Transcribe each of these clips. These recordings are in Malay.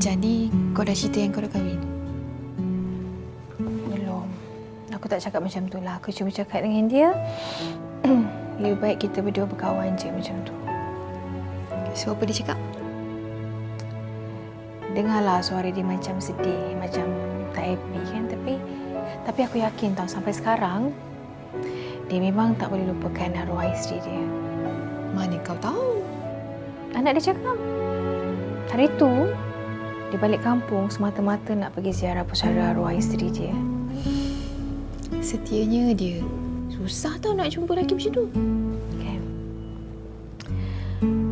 Jadi, kau dah cerita yang kau dah kahwin? Belum. Aku tak cakap macam tu lah. Aku cuma cakap dengan dia. Lebih baik kita berdua berkawan je macam tu. So, apa dia cakap? Dengarlah suara dia macam sedih, macam tak happy kan. Tapi tapi aku yakin tau sampai sekarang dia memang tak boleh lupakan arwah isteri dia. Mana kau tahu? Anak dia cakap. Hari tu dia balik kampung semata-mata nak pergi ziarah pusara arwah isteri dia. Setianya dia. Susah tau nak jumpa lelaki macam tu. Kan?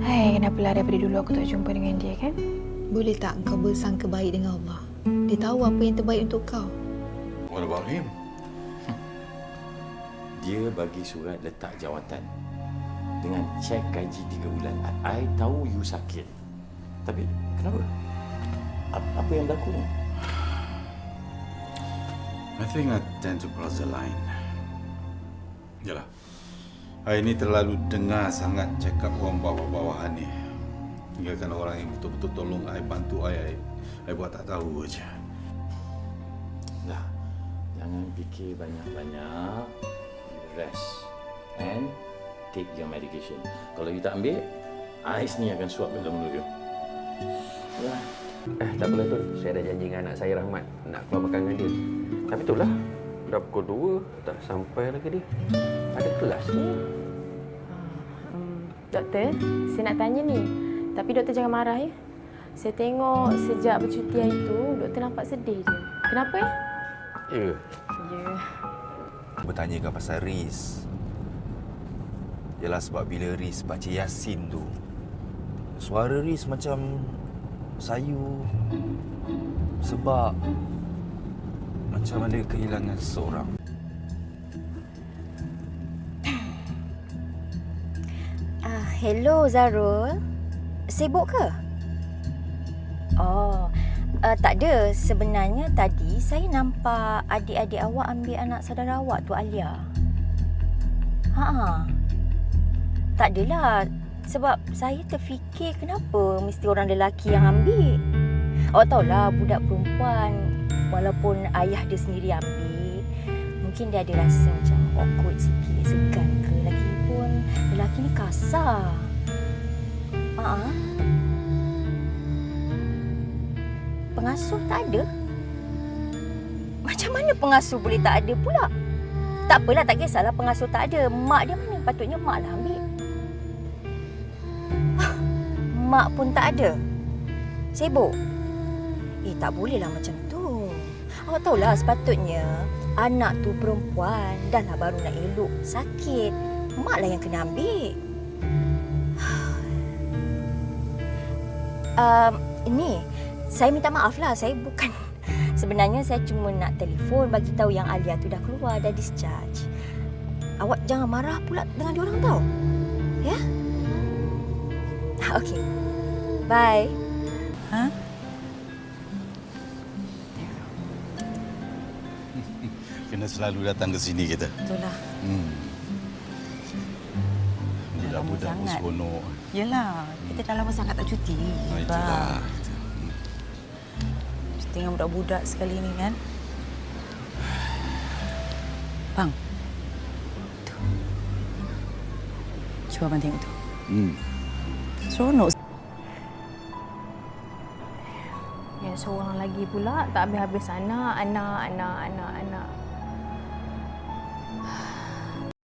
Hai, kenapalah daripada dulu aku tak jumpa dengan dia kan? Boleh tak kau bersangka baik dengan Allah? Dia tahu apa yang terbaik untuk kau. What about him? Dia bagi surat letak jawatan dengan cek gaji tiga bulan. I, I tahu you sakit. Tapi kenapa? Apa, yang berlaku ni? I think I tend to cross the line. Yalah. Hari ini terlalu dengar sangat cakap orang bawah-bawahan ni. Tinggalkan orang yang betul-betul tolong I, bantu I, I, I buat tak tahu aja. Dah, jangan fikir banyak-banyak. Rest and take your medication. Kalau you tak ambil, Ais ni akan suap dalam mulut you. Ya. Eh, tak apalah tu. Saya ada janji dengan anak saya Rahmat nak keluar makan dengan dia. Tapi itulah, dah pukul 2 tak sampai lagi dia. Ada kelas ni. Hmm, doktor, saya nak tanya ni. Tapi doktor jangan marah ya. Saya tengok sejak bercuti hari tu, doktor nampak sedih je. Kenapa ya? Ya. Ya. Bertanya ke pasal Riz. Yalah sebab bila Riz baca Yasin tu. Suara Riz macam sayu. Sebab macam ada kehilangan seorang. Ah, hello Zarul. Sibuk ke? Oh, uh, tak ada. Sebenarnya tadi saya nampak adik-adik awak ambil anak saudara awak tu Alia. Ha. Tak adalah. Sebab saya terfikir kenapa mesti orang lelaki yang ambil. Awak tahulah budak perempuan walaupun ayah dia sendiri ambil, mungkin dia ada rasa macam awkward sikit, segan ke. Lagipun lelaki ni kasar. Ha. Pengasuh tak ada? Macam mana pengasuh boleh tak ada pula? Tak apalah, tak kisahlah pengasuh tak ada. Mak dia mana? Patutnya mak lah ambil. Mak pun tak ada. Sibuk. Eh, tak bolehlah macam tu. Awak tahulah sepatutnya anak tu perempuan dah lah baru nak elok sakit. Mak lah yang kena ambil. Um, ini, saya minta maaf lah. Saya bukan... Sebenarnya saya cuma nak telefon bagi tahu yang Alia tu dah keluar, dah discharge. Awak jangan marah pula dengan diorang tau. Ya? Okey. Bye. Ha? Kena selalu datang ke sini kita. Itulah. Hmm. Budak-budak pun sangat. seronok. Yelah, kita dah lama sangat tak cuti. Ah, itulah. Cuti dengan budak-budak sekali ni kan. Bang. Tu. Cuba abang tengok tu. Hmm. Seronok. Yang seorang lagi pula tak habis-habis anak, anak, anak, anak, anak.